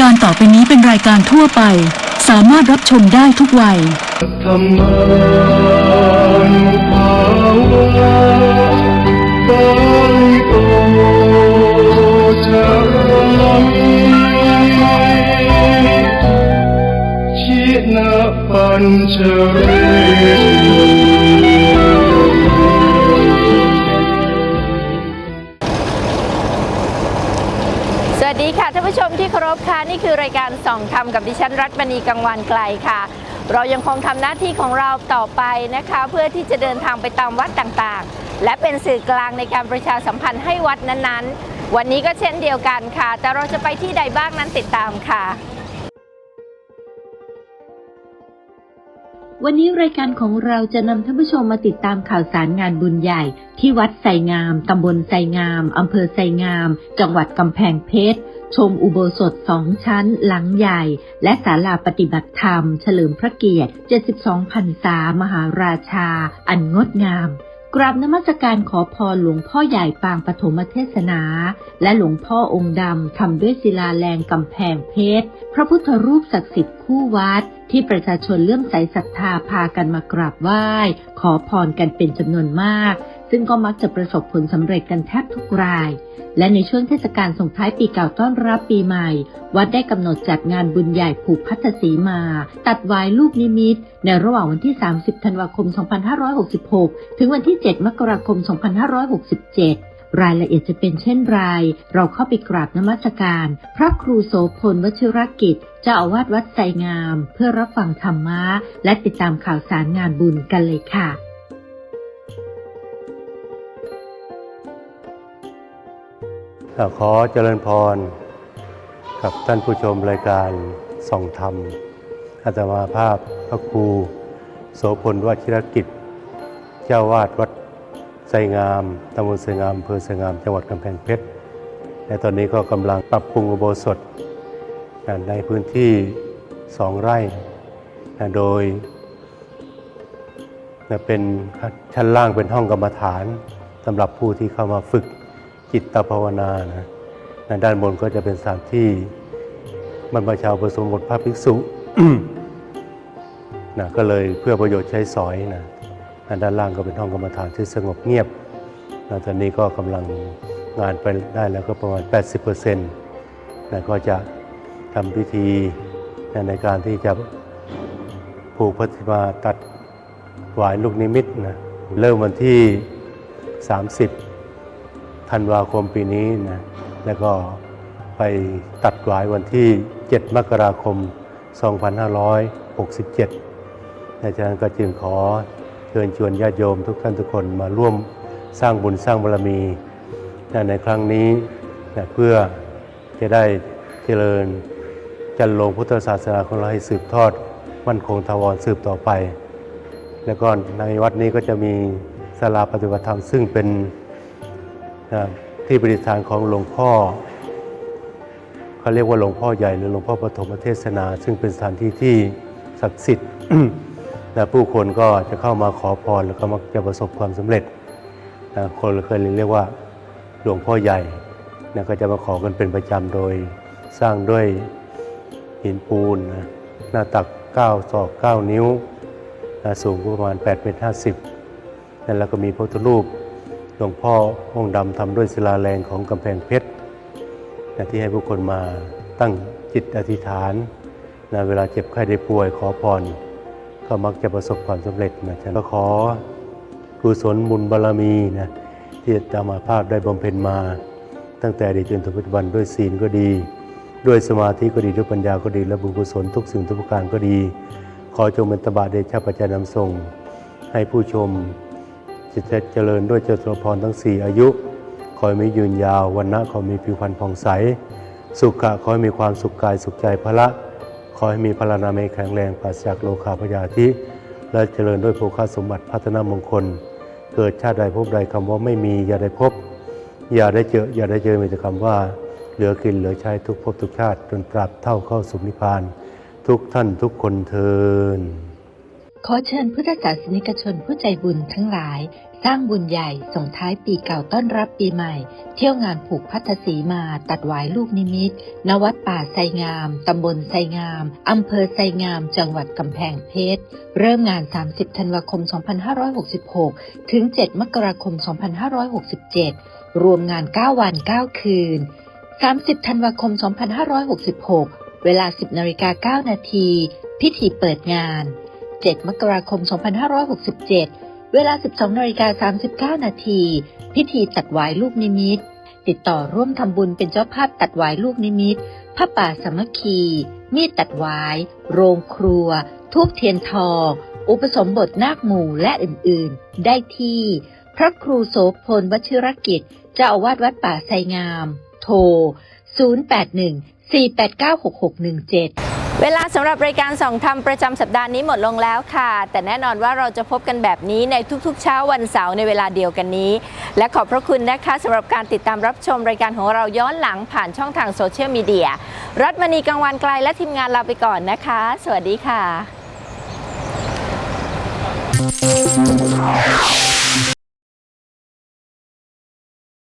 การต่อไปนี้เป็นรายการทั่วไป สามารถรับชมได้ทุกวัย ธรรมานุภาวะบาลิโอจามิชินะปัญจเว นี่คือรายการส่องธรรมกับดิฉันรัตมณีกังวานไกลค่ะ เรายังคงทำหน้าที่ของเราต่อไปนะคะ เพื่อที่จะเดินทางไปตามวัดต่างๆ และเป็นสื่อกลางในการประชาสัมพันธ์ให้วัดนั้นๆ วันนี้ก็เช่นเดียวกันค่ะ แต่เราจะไปที่ใดบ้างนั้นติดตามค่ะ วันนี้รายการของเราจะนำท่านผู้ชมมาติดตามข่าวสารงานบุญใหญ่ ที่วัดไสงามตำบลไสงามอำเภอไสงาม จังหวัดกำแพงเพชร ชมอุโบสถสองชั้นหลังใหญ่ และศาลาปฏิบัติธรรม เฉลิมพระเกียรติ 72พรรษามหาราชา อันงดงาม กราบนมัสการขอพรหลวงพ่อใหญ่ปางปฐมเทศนา และหลวงพ่อองค์ดำทำด้วยศิลาแรงกำแพงเพชร พระพุทธรูปศักดิ์สิทธิ์คู่วัด ที่ประชาชนเลื่อมใสศรัทธาพากันมากราบไหว้ ขอพรกันเป็นจำนวนมาก ซึ่งก็มักจะประสบผลสำเร็จกันแทบทุกราย และในช่วงเทศกาลส่งท้ายปีเก่าต้อนรับปีใหม่ วัดได้กำหนดจัดงานบุญใหญ่ผูกพัทธสีมา ตัดวายลูกนิมิต ในระหว่างวันที่ 30 ธันวาคม 2566 ถึงวันที่ 7 มกราคม 2567รายละเอียดจะเป็นเช่นไร เราเข้าไปกราบนมัสการ พระครูโสพลวชิรกิจเจ้าอาวาสวัดไสงาม เพื่อรับฟังธรรมะ และติดตามข่าวสารงานบุญกันเลยค่ะ ขอเจริญพร กับท่านผู้ชมรายการส่องธรรมอาตมาภาพพระครูโสพลวชิรกิจ เจ้าวาดวัดไสงามตำบลไสงามอำเภอไสงามจังหวัดกำแพงเพชรและตอนนี้ก็กำลังปรับปรุงอุโบสถในพื้นที่สองไร่ โดยเป็นชั้นล่างเป็นห้องกรรมฐานสำหรับผู้ที่เข้ามาฝึก จิตตภาวนานะนด้านบนก็จะเป็นสถานที่บรรพชาอุปสมบทพระภิกษุนะก็เลยเพื่อประโยชน์ใช้สอยนะนด้านล่างก็เป็นห้องกรรมฐานที่สงบเงียบนะตอนนี้ก็กำลังงานไปได้แล้วก็ประมาณ 80%นะก็จะทำพิธีนะในการที่จะผูกพระธิมาตัดหวายลูกนิมิตนะเริ่มวันที่ 30 ธันวาคมปีนี้นะแล้วก็ไปตัดหวายวันที่ 7 มกราคม 2567ดังนั้นก็จึงขอเชิญชวนญาติโยมทุกท่านทุกคนมาร่วมสร้างบุญสร้างบารมีในครั้งนี้นะเพื่อจะได้เจริญจันลงพุทธศาสนาของเราให้สืบทอดมั่นคงถาวรสืบต่อไป แล้วก็ในวัดนี้ก็จะมีศาลาปฏิบัติธรรมซึ่งเป็น นะที่ประดิษฐานของหลวงพ่อเขาเรียกว่าหลวงพ่อใหญ่หรือหลวงพ่อปฐมเทศนา ซึ่งเป็นสถานที่ที่ศักดิ์สิทธิ์และผู้คนก็จะเข้ามาขอพรแล้วก็มักจะประสบความสำเร็จนะคนเคยเรียกว่าหลวงพ่อใหญ่นะก็จะมาขอกันเป็นประจำโดยสร้างด้วยหินปูนนะหน้าตัก 9 ศอก 9 นิ้วนะสูงประมาณ 8 เมตร 50นั่นแล้วก็มีพระพุทธรูป หลวงพ่อองค์ดำทำด้วยศิลาแรงของกำแพงเพชรนะที่ให้ผู้คนมาตั้งจิตอธิษฐานนะเวลาเจ็บไข้ได้ป่วยขอพรก็มักจะประสบความสำเร็จนะฉันก็ขอกุศลบุญบารมีนะที่จะมาภาพได้บำเพ็ญมา ตั้งแต่อดีตจนถึงปัจจุบันด้วยศีลก็ดี ด้วยสมาธิก็ดีด้วยปัญญาก็ดีและบุญกุศลทุกสิ่งทุกประการก็ดี ขอจงเป็นตบะเดชะปัจจัยนำส่งให้ผู้ชม จิตเจริญด้วยเจตุพรทั้งสี่อายุขอให้มียืนยาววันนะขอให้มีผิวพรรณผ่องใส สุขะขอให้มีความสุขกายสุขใจพละขอให้มีพลานามัยแข็งแรงปราศจากโลคาพยาธิ และเจริญด้วยโภคาสมบัติพัฒนามงคล เกิดชาติใดพบใดคำว่าไม่มีอย่าได้พบ อย่าได้เจออย่าได้เจอมีแต่คำว่า เหลือกินเหลือใช้ทุกภพทุกชาติจนตราบเท่าเข้าสุนิพพาน ทุกท่านทุกคนเทิน ขอเชิญพุทธศาสนิกชนผู้ใจบุญทั้งหลาย สร้างบุญใหญ่ส่งท้ายปีเก่าต้อนรับปีใหม่ เที่ยวงานผูกพัทธีมาตัดหวายลูกนิมิตณวัดป่าไซงาม ตำบลไซงามอำเภอไซงาม จังหวัดกำแพงเพชร เริ่มงาน 30 ธันวาคม 2566 ถึง 7 มกราคม 2567 รวมงาน 9 วัน 9 คืน 30 ธันวาคม 2566 เวลา 10นาฬิกา9นาทีพิธีเปิดงาน 7 มกราคม 2567 เวลา 12นาฬิกา39 นาที พิธีตัดหวายลูกนิมิต ติดต่อร่วมทำบุญเป็นเจ้าภาพตัดหวายลูกนิมิตผ้าป่าสามัคคี มีดตัดหวาย โรงครัว ทูบเทียนทอง อุปสมบทนาคหมู่และอื่นๆ ได้ที่ พระครูโสพลวชิรกิจเจ้าอาวาสวัดป่าไซงาม โทร 081 489 6617 เวลาสำหรับรายการส่องธรรมประจำสัปดาห์นี้หมดลงแล้วค่ะ แต่แน่นอนว่าเราจะพบกันแบบนี้ในทุกๆ เช้าวันเสาร์ในเวลาเดียวกันนี้ และขอบพระคุณนะคะสำหรับการติดตามรับชมรายการของเราย้อนหลังผ่านช่องทางโซเชียลมีเดียรัฐมณีกังวานไกลและทีมงานลาไปก่อนนะคะ สวัสดีค่ะ